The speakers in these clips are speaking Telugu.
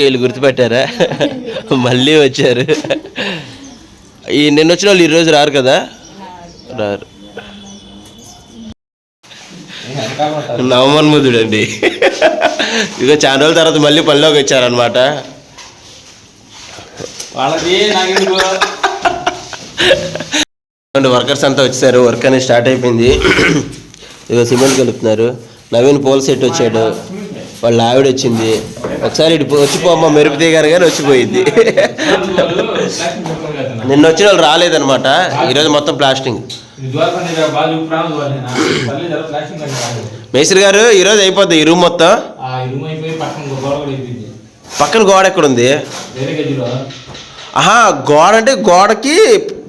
వీళ్ళు గుర్తుపెట్టారా? మళ్ళీ వచ్చారు. ఈ నిన్న వచ్చిన వాళ్ళు ఈరోజు రారు కదా? రారు. నవమన్ముదుడు అండి ఇక చాలా రోజుల తర్వాత మళ్ళీ పనిలోకి వచ్చారనమాట వర్కర్స్ అంతా వచ్చారు వర్క్ అనేది స్టార్ట్ అయిపోయింది. ఇక సిమెంట్ కలుపుతున్నారు. నవీన్ పోల్ సెట్ వచ్చాడు. వాళ్ళ ఆవిడ వచ్చింది. ఒకసారి ఇటు వచ్చిపోమ్మ మెరుపు దిగారు కానీ వచ్చిపోయింది. నిన్న వచ్చిన వాళ్ళు రాలేదనమాట ఈరోజు మొత్తం ప్లాస్టింగ్ మేస్త్రి గారు ఈరోజు అయిపోద్ది ఈ రూమ్ మొత్తం. పక్కన గోడ ఎక్కడ ఉంది ఆహా గోడ అంటే గోడకి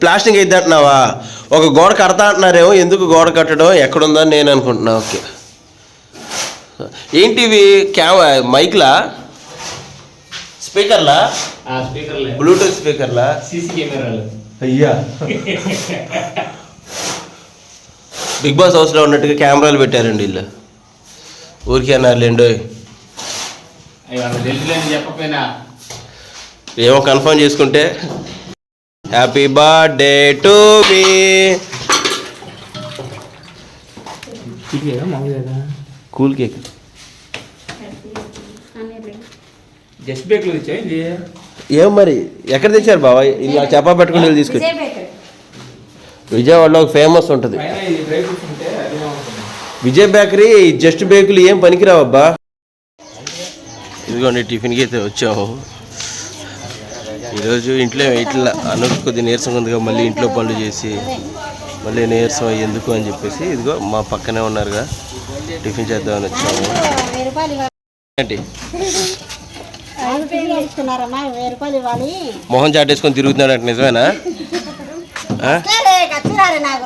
ప్లాస్టింగ్ అయితే అంటున్నావా? ఒక గోడ కడతా అంటున్నారేమో ఎందుకు గోడ కట్టడం? ఎక్కడుందని నేను అనుకుంటున్నా. ఓకే. ఏంటి ఇవి? క్యామ మైక్లా? స్పీకర్లా? ఆ స్పీకర్లే. బ్లూటూత్ స్పీకర్లా? సీసీ కెమెరాలు. అయ్యా. బిగ్ బాస్ హౌస్లో ఉన్నట్టుగా కెమెరాలు పెట్టారండి వీళ్ళు. ఊరికే అన్నారు లేండో అవి వాళ్ళకి తెలుసులేని చెప్పకపోయినా. ఏమో కన్ఫర్మ్ చేసుకుంటే. Happy birthday to me. Cool cake just బేక్లో తెచ్చా ఇది ఏం మరి? ఎక్కడ తెచ్చారు బాబా ఇలా చెప్పా పెట్టుకుని వెళ్ళి తీసుకొచ్చి. విజయవాడలో ఒక ఫేమస్ ఉంటుంది. ఇది విజయ్ బేకరీ జస్ట్ బేకులు ఏం పనికిరావబ్బా? ఇదిగోండి టిఫిన్కి అయితే వచ్చాము ఈరోజు ఇంట్లో ఇట్లా అను కొద్ది నీరసంగా ఉందిగా మళ్ళీ ఇంట్లో పనులు చేసి మళ్ళీ నీరసం ఎందుకు అని చెప్పేసి ఇదిగో మా పక్కనే ఉన్నారుగా. టిఫిన్ చేద్దామని వచ్చాము. ఏంటి? మొహం చాటేసుకొని తిరుగుతున్నాడంట నిజమేనా?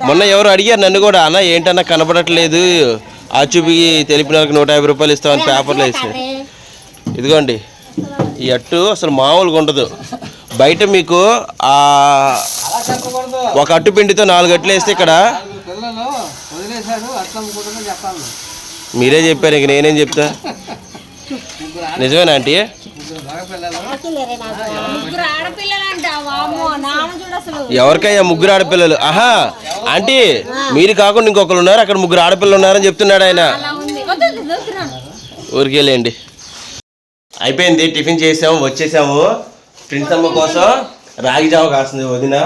మొన్న ఎవరు అడిగారు నన్ను కూడా అన్న ఏంటన్నా కనపడట్లేదు? ఆ చూపికి తెలిపిన వాళ్ళకి నూట యాభై రూపాయలు ఇస్తామని పేపర్లో ఇస్తే ఇదిగోండి ఈ అట్టు అసలు మామూలుగా ఉండదు. బయట మీకు ఆ ఒక అట్టు పిండితో నాలుగు అట్లు వేస్తే ఇక్కడ మీరే చెప్పారు ఇంక నేనేం చెప్తా? నిజమేనా ఆంటీ? ముగ్గురు ఎవరికయ్యా? ముగ్గురు ఆడపిల్లలు. ఆహా ఆంటీ మీరు కాకుండా ఇంకొకరు ఉన్నారు. అక్కడ ముగ్గురు ఆడపిల్లలు ఉన్నారని చెప్తున్నాడు ఆయన. ఊరికెళ్ళండి అయిపోయింది టిఫిన్ చేసాము వచ్చేసాము. ఫ్రెండ్స్ అమ్మ కోసం రాగి జావ కాస్తుంది వదిన.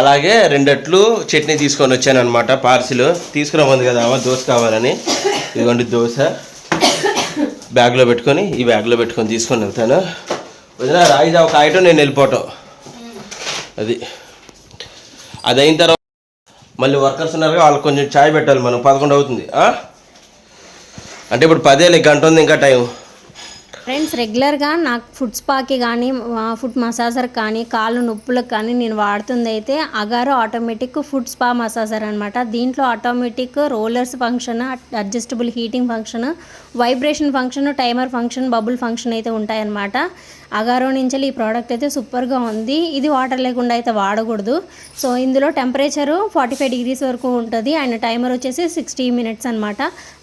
అలాగే రెండట్లు చట్నీ తీసుకొని వచ్చాను అనమాట పార్సిల్. తీసుకురామంది కదా అమ్మ దోశ కావాలని. ఇదిగోండి దోశ. బ్యాగ్లో పెట్టుకొని ఈ బ్యాగ్లో పెట్టుకొని తీసుకొని వెళ్తాను. వదిన రాయిదా ఒక ఆయటం నేను వెళ్ళిపోవటం అది. అది అయిన తర్వాత మళ్ళీ వర్కర్స్ ఉన్నారు వాళ్ళకి కొంచెం ఛాయ్ పెట్టాలి మనం పదకొండు అవుతుంది. అంటే ఇప్పుడు పదేళ్ళ గంట ఉంది ఇంకా టైం ఫ్రెండ్స్ రెగ్యులర్గా నాకు ఫుడ్ స్పాకి కానీ ఫుడ్ మసాజర్ కానీ కాళ్ళు నొప్పులకు కానీ నేను వాడుతుంది అయితే Agaro automatic foot spa massager అనమాట దీంట్లో automatic rollers function adjustable heating function vibration function timer function bubble function అయితే ఉంటాయన్నమాట. అగారో నుంచి ఈ ప్రోడక్ట్ అయితే సూపర్గా ఉంది. ఇది వాటర్ లేకుండా అయితే వాడకూడదు. సో ఇందులో టెంపరేచరు ఫార్టీ ఫైవ్ డిగ్రీస్ వరకు ఉంటుంది. అండ్ టైమర్ వచ్చేసి సిక్స్టీ మినిట్స్ అనమాట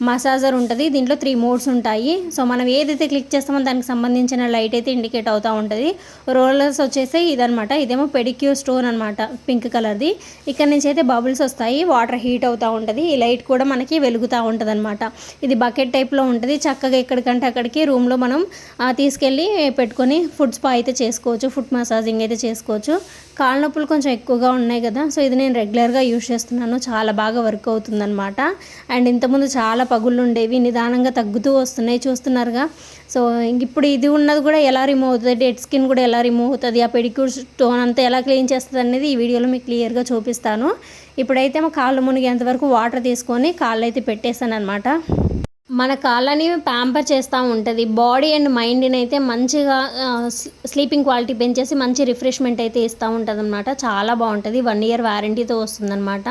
మసాజర్ ఉంటుంది. దీంట్లో త్రీ మోడ్స్ ఉంటాయి. సో మనం ఏదైతే క్లిక్ చేస్తామో దానికి సంబంధించిన లైట్ అయితే ఇండికేట్ అవుతూ ఉంటుంది. రోలర్స్ వచ్చేసి ఇదనమాట ఇదేమో పెడిక్యూర్ స్టోన్ అనమాట పింక్ కలర్ది ఇక్కడ నుంచి అయితే బబుల్స్ వస్తాయి. వాటర్ హీట్ అవుతూ ఉంటుంది. ఈ లైట్ కూడా మనకి వెలుగుతూ ఉంటుంది అనమాట ఇది బకెట్ టైప్లో ఉంటుంది. చక్కగా ఎక్కడికంటే అక్కడికి రూమ్లో మనం తీసుకెళ్ళి పెట్టుకొని ఫుడ్ స్పా అయితే చేసుకోవచ్చు ఫుడ్ మసాజింగ్ అయితే చేసుకోవచ్చు. కాళ్ళ నొప్పులు కొంచెం ఎక్కువగా ఉన్నాయి కదా సో ఇది నేను రెగ్యులర్గా యూజ్ చేస్తున్నాను. చాలా బాగా వర్క్ అవుతుందనమాట అండ్ ఇంతకుముందు చాలా పగుళ్ళు ఉండేవి నిదానంగా తగ్గుతూ వస్తున్నాయి చూస్తున్నారుగా. సో ఇప్పుడు ఇది ఉన్నది కూడా ఎలా రిమూవ్ అవుతుంది డెడ్ స్కిన్ కూడా ఎలా రిమూవ్ అవుతుంది ఆ పెడిక్యూర్ స్టోన్ అంతా ఎలా క్లీన్ చేస్తుంది అనేది ఈ వీడియోలో మీకు క్లియర్గా చూపిస్తాను. ఇప్పుడైతే మా కాళ్ళు మునిగేంత వరకు వాటర్ తీసుకొని కాళ్ళు అయితే పెట్టేశాను అనమాట మన కాళ్ళని ప్యాంపర్ చేస్తూ ఉంటుంది. బాడీ అండ్ మైండ్ని అయితే మంచిగా స్లీపింగ్ క్వాలిటీ పెంచేసి మంచి రిఫ్రెష్మెంట్ అయితే ఇస్తూ ఉంటుంది అనమాట చాలా బాగుంటుంది. వన్ ఇయర్ వారంటీతో వస్తుందన్నమాట.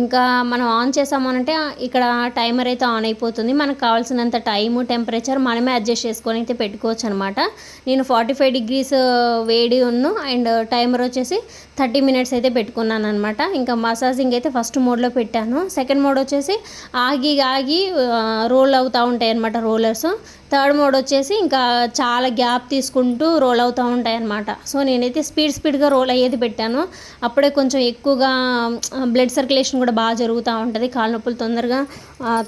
ఇంకా మనం ఆన్ చేసామనంటే ఇక్కడ టైమర్ అయితే ఆన్ అయిపోతుంది. మనకు కావాల్సినంత టైము టెంపరేచర్ మనమే అడ్జస్ట్ చేసుకొని అయితే పెట్టుకోవచ్చు అనమాట నేను ఫార్టీ ఫైవ్ డిగ్రీస్ వేడి ఉన్ను అండ్ టైమర్ వచ్చేసి థర్టీ మినిట్స్ అయితే పెట్టుకున్నాను అనమాట ఇంకా మసాజింగ్ అయితే ఫస్ట్ మోడ్లో పెట్టాను. సెకండ్ మోడ్ వచ్చేసి ఆగి ఆగి uh, రోల్ అవుతూ ఉంటాయి అనమాట రోలర్స్ థర్డ్ మోడ్ వచ్చేసి ఇంకా చాలా గ్యాప్ తీసుకుంటూ రోల్ అవుతూ ఉంటాయి అన్నమాట సో నేనైతే స్పీడ్ స్పీడ్గా రోల్ అయ్యేది పెట్టాను. అప్పుడే కొంచెం ఎక్కువగా బ్లడ్ సర్క్యులేషన్ కూడా బాగా జరుగుతూ ఉంటుంది. కాళ్ళ నొప్పులు తొందరగా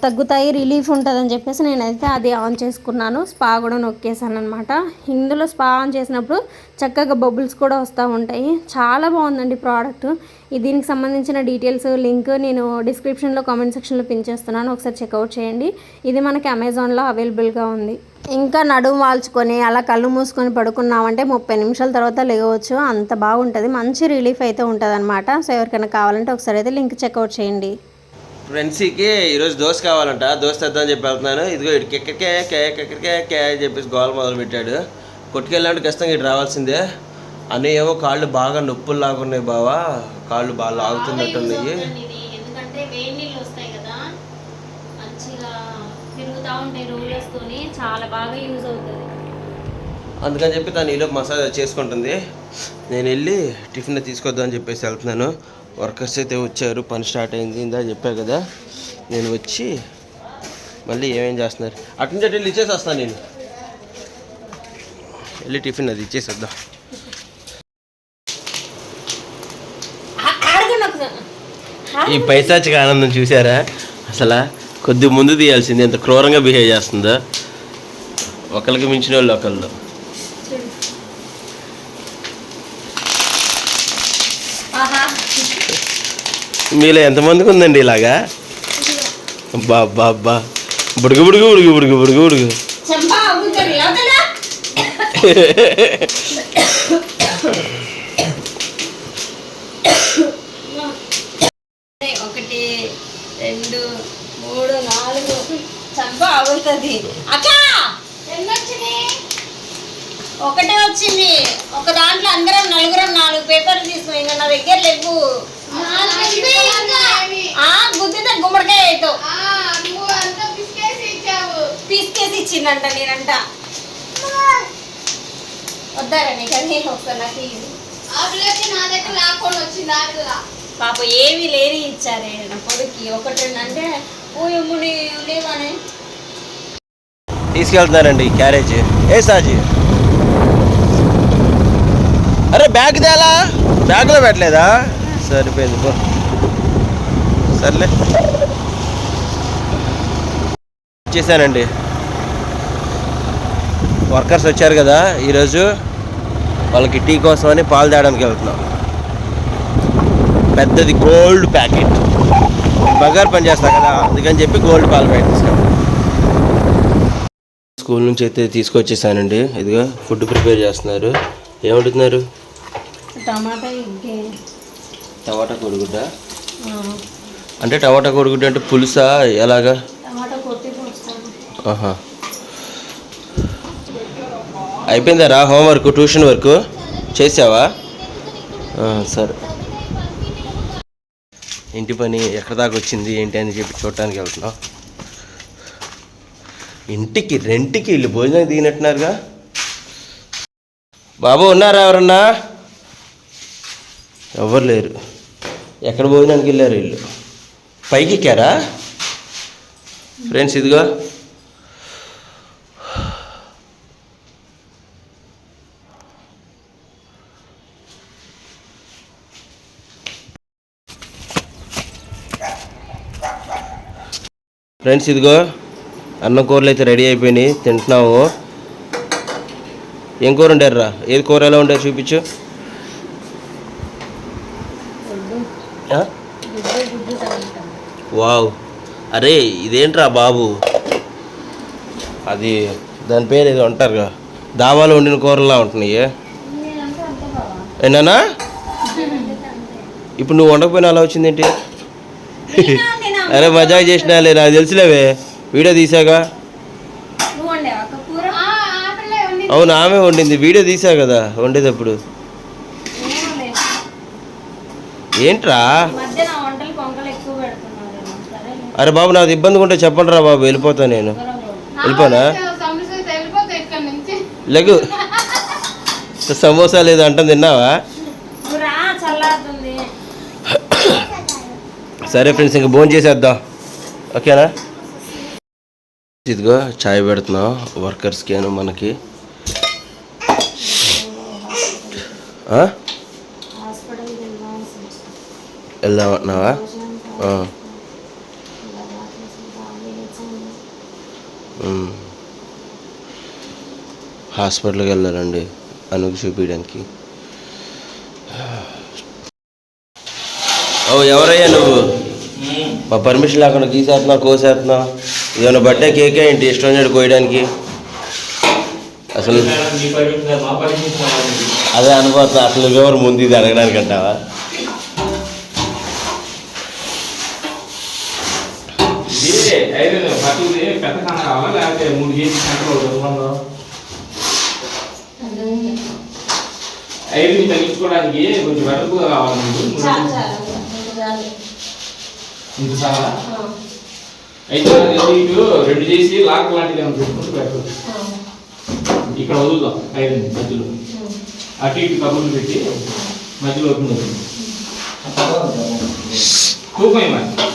తగ్గుతాయి రిలీఫ్ ఉంటుందని చెప్పేసి నేనైతే అది ఆన్ చేసుకున్నాను. స్పా కూడా నొక్కేసాను అనమాట ఇందులో స్పా ఆన్ చేసినప్పుడు చక్కగా బబుల్స్ కూడా వస్తూ ఉంటాయి. చాలా బాగుందండి ప్రోడక్ట్ దీనికి సంబంధించిన డీటెయిల్స్ లింక్ నేను డిస్క్రిప్షన్లో కామెంట్ సెక్షన్లో పిన్ చేస్తున్నాను. ఒకసారి చెక్అవుట్ చేయండి. ఇది మనకి అమెజాన్లో అవైలబుల్గా ఉంది. ఇంకా నడుము వాల్చుకొని అలా కళ్ళు మూసుకొని పడుకున్నామంటే ముప్పై నిమిషాల తర్వాత లేవచ్చు. అంత బాగుంటుంది. మంచి రిలీఫ్ అయితే ఉంటుంది అనమాట సో ఎవరికైనా కావాలంటే ఒకసారి అయితే లింక్ చెక్అవుట్ చేయండి. ఫ్రెండ్స్కి ఈరోజు దోశ కావాలంట. దోశ తెద్దామని చెప్పి వెళ్తున్నాను. ఇదిగో ఇటు కెక్కకే కే కెక్కకే కే అని చెప్పేసి గోల మొదలు పెట్టాడు కొట్టుకెళ్ళాలంటే ఖచ్చితంగా ఇటు రావాల్సిందే. అన్నీ ఏమో కాళ్ళు బాగా నొప్పులు లాగున్నాయి బావా. కాళ్ళు బాగా లాగుతున్నట్టున్నాయి. అందుకని చెప్పి తను ఈలోపు మసాజ్ చేసుకుంటుంది. నేను వెళ్ళి టిఫిన్ తీసుకొద్దామని చెప్పేసి వెళ్తున్నాను. వర్కర్స్ అయితే వచ్చారు పని స్టార్ట్ అయింది ఇందా చెప్పా కదా. నేను వచ్చి మళ్ళీ ఏమేం చేస్తున్నారు? అటు నుంచి అటు వెళ్ళి ఇచ్చేసి వస్తాను నేను. వెళ్ళి టిఫిన్ అది ఇచ్చేసి వద్దాం ఈ పైశాచిక ఆనందం చూసారా అసలు కొద్ది ముందు తీయాల్సింది ఎంత క్రూరంగా బిహేవ్ చేస్తుందో. ఒకరికి మించిన వాళ్ళు ఒకళ్ళు. మీలో ఎంతమందికి ఉందండి ఇలాగా? అబ్బా అబ్బా అబ్బా. బుడుగు బుడుగు బుడుగు బుడుగు బుడుగు బుడుగు. ఒకటి రెండు మూడు నాలుగు. చంపా అవుతుంది అక్క! ఒకటే వచ్చింది. ఒక దాంట్లో అందరం నలుగురం నాలుగు పేపర్లు తీసుకుని ఇంకా నా దగ్గర లేవు. గుద్దితే గుమ్మడికాయ అవుతావు పీస్కేసి ఇచ్చిందంట నేనంట. వద్దారా నీకు? అది ఒకసారి నాకు. పాప ఏమీ లేని ఇచ్చారే నా కొడుక్కి. ఒకటి అంటే ఓ ఎమ్ముని లేవానే. తీసుకెళ్తున్నారండి క్యారేజ్. ఏ సాజీ? అరే బ్యాగ్ తేలా బ్యాగ్లో పెట్టలేదా? సరిపోయింది పో. సర్లే. చేశానండి. వర్కర్స్ వచ్చారు కదా ఈరోజు వాళ్ళకి టీ కోసం అని పాలు తేయడానికి వెళ్తున్నాం. పెద్దది గోల్డ్ ప్యాకెట్. బగారు పని చేస్తా కదా అందుకని చెప్పి గోల్డ్ పాలు ప్యాకెట్ స్కూల్ నుంచి అయితే తీసుకొచ్చేసానండి. ఇదిగో ఫుడ్ ప్రిపేర్ చేస్తున్నారు. ఏమంటున్నారు? టమాటా టమాటా కోడిగుడ్డ. అంటే టమాటా కోడిగుడ్డ అంటే పులుసా? ఎలాగా? ఆహా. అయిపోయిందారా హోంవర్క్ ట్యూషన్ వర్క్? చేసావా? సరే. ఇంటి పని ఎక్కడ దాకా వచ్చింది ఏంటి అని చెప్పి చూడటానికి వెళ్తున్నాం. ఇంటికి రెంట్కి వీళ్ళు భోజనం దిగినట్టున్నారుగా. బాబు ఉన్నారా ఎవరన్నా? ఎవరు లేరు. ఎక్కడ భోజనానికి వెళ్ళారు వీళ్ళు? పైకి ఎక్కారా ఫ్రెండ్స్ ఇదిగో. ఫ్రెండ్స్ ఇదిగో. అన్నం కూరలు అయితే రెడీ అయిపోయినాయి. తింటున్నాము. ఏం కూర వండారురా? ఏది కూర ఎలా ఉండారు చూపించు ఆ? వావ్. అరే ఇదేంట్రా బాబు? అది దాని పేరు ఏదో అంటారుగా. దావాలో వండిన కూరలా ఉంటున్నాయి. ఏనా ఇప్పుడు నువ్వు వండకపోయినా అలా వచ్చిందేంటి? అరే మజాక్ చేసినాలే నాకు తెలుసులేవే. వీడియో తీసాగా? అవును ఆమె వండింది. వీడియో తీసా కదా వండేటప్పుడు. ఏంట్రా? అరే బాబు నాది ఇబ్బంది ఉంటే చెప్పండి రా బాబు వెళ్ళిపోతా నేను. వెళ్ళిపోనా? లెగు సమోసా లేదు అంటుంది తిన్నావా? సరే ఫ్రెండ్స్ ఇంక భోజనం చేసేద్దాం. ఓకేనా? ఇదిగో చాయ్ పెడుతున్నాం వర్కర్స్కి అను మనకి ఆ? హాస్పిటల్కి వెళ్ళాల్సి వెళ్దాం అంటున్నావా. హాస్పిటల్కి వెళ్ళాలండి అనుకు చూపించడానికి. ఓ ఎవరయ్యా నువ్వు? మా పర్మిషన్ లేకుండా గీసేస్తున్నావు కోసేస్తున్నావు? ఏమైనా బర్త్డే కేక్ ఏంటి ఇష్టం వచ్చినట్టు కోయడానికి? అసలు. అదే అనుకోవట్లా అసలు ఎవరు ముందు ఇది అడగడానికి అంటావా ఐదు పట్టుది పెద్ద కావాలా? లేకపోతే మూడు కేజీ ఇవ్వండి ఐదుని తగ్గించుకోవడానికి కొంచెం వెడల్పుగా కావాలి. చాలు ఇంత అయితే ఇటు రెండు చేసి లాక్ లాంటిది ఏమైనా పెట్టుకుంటూ పెట్టు. ఇక్కడ వదులుదాం ఐదుని మధ్యలో. అటు ఇటు కబుర్లు పెట్టి మధ్యలో ఓపెన్ అవుతుంది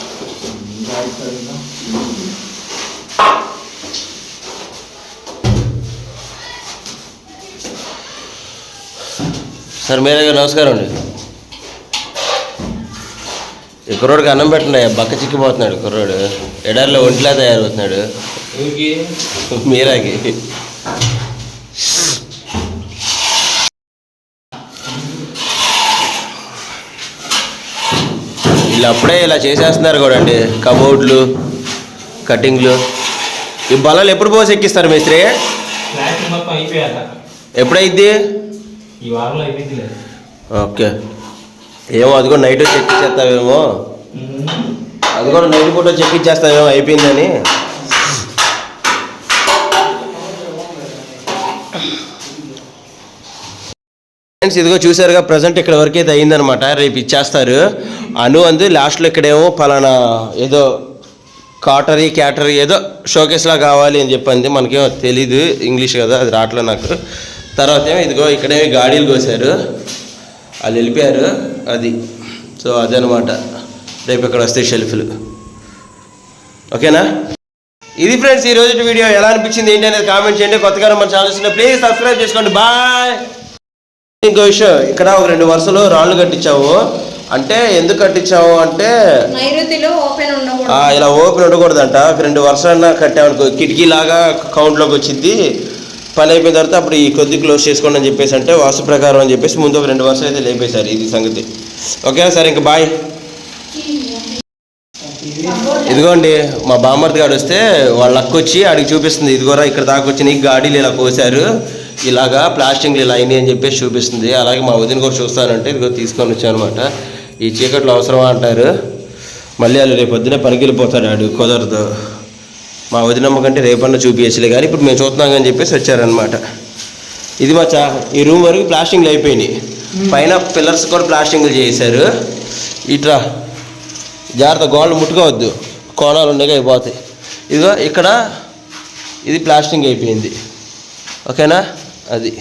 సార్ మీరే నమస్కారం అండి. ఈ కుర్రోడికి అన్నం పెట్టండి బక్క చిక్కిపోతున్నాడు కుర్రోడు. ఎడారిలో ఒంటిలా తయారవుతున్నాడు. మీరాకి. వీళ్ళు అప్పుడే ఇలా చేసేస్తున్నారు కూడా అండి కబోర్డ్లు కటింగ్లు. ఈ బల్లలు ఎప్పుడు పోసి ఎక్కిస్తారు మేస్త్రి? ఎప్పుడైద్ది? ఈ వారంలో అయిపోయింది లేదు ఓకే. ఏమో అది కూడా నైట్ చెక్ చేస్తావేమో అది కూడా నైట్ పూట చెక్ ఇచ్చేస్తావేమో అయిపోయిందని. ఫ్రెండ్స్ ఇదిగో చూసారుగా ప్రజెంట్ ఇక్కడ వరకు అయితే అయిందనమాట రేపు ఇచ్చేస్తారు. అను అంది లాస్ట్లో ఇక్కడేమో పలానా ఏదో కాటరీ క్యాటరీ ఏదో షోకేస్లా కావాలి అని చెప్పింది మనకేమో తెలీదు ఇంగ్లీష్ కదా అది రావట్లే నాకు. తర్వాత ఏమో ఇదిగో ఇక్కడేమో గాడీలు కోసారు వాళ్ళు వెళ్ళిపోయారు. అది. సో అదనమాట రేపు ఇక్కడ వస్తాయి షెల్ఫ్లు. ఓకేనా? ఇది ఫ్రెండ్స్ ఈ రోజు వీడియో ఎలా అనిపించింది ఏంటి అనేది కామెంట్ చేయండి. కొత్తగా మన ఛానల్స్ ప్లీజ్ సబ్స్క్రైబ్ చేసుకోండి. బాయ్! ఇంకో విషయం ఇక్కడ ఒక రెండు వరుసలు రాళ్ళు కట్టించావు. అంటే ఎందుకు కట్టించావు అంటే ఇలా ఓపెన్ ఉండకూడదంట. ఒక రెండు వర్షాలన్నా కట్టామనుకో కిటికీ లాగా కౌంట్లోకి వచ్చింది. పని అయిపోయిన తర్వాత అప్పుడు ఈ కొద్ది క్లోజ్ చేసుకోండి అని చెప్పేసి అంటే వాస్తు ప్రకారం అని చెప్పేసి ముందు ఒక రెండు వర్షాలు అయితే లేపేశారు ఇది సంగతి. ఓకేనా సార్ ఇంకా బాయ్. ఇదిగోండి మా బామ్మర్ది గారు వస్తే వాళ్ళ అక్క వచ్చి ఆడికి చూపిస్తుంది. ఇదిగోరా ఇక్కడ దాకా వచ్చి నీకు గాడీలు ఇలా కోసారు ఇలాగా ప్లాస్టింగ్లు ఇలా అయినాయి అని చెప్పేసి చూపిస్తుంది. అలాగే మా వదిన కూడా చూస్తానంటే ఇదిగో తీసుకొని వచ్చాను అనమాట ఈ చీకట్లో అవసరమా అంటారు. మళ్ళీ వాళ్ళు రేపు పొద్దునే పనికి వెళ్ళిపోతాడు ఆడు కుదరదు. మా వదినమ్మ కంటే రేపన్నా చూపించలే కానీ ఇప్పుడు మేము చూస్తున్నాం అని చెప్పేసి వచ్చారనమాట ఇది మచ్చా ఈ రూమ్ వరకు ప్లాస్టింగ్లు అయిపోయినాయి. పైన పిల్లర్స్ కూడా ప్లాస్టింగ్లు చేశారు. ఇట్రా జాగ్రత్త గోడలు ముట్టుకోవద్దు. కోణాలు ఉండగా అయిపోతాయి. ఇదిగో ఇక్కడ ఇది ప్లాస్టింగ్ అయిపోయింది. ఓకేనా? అది.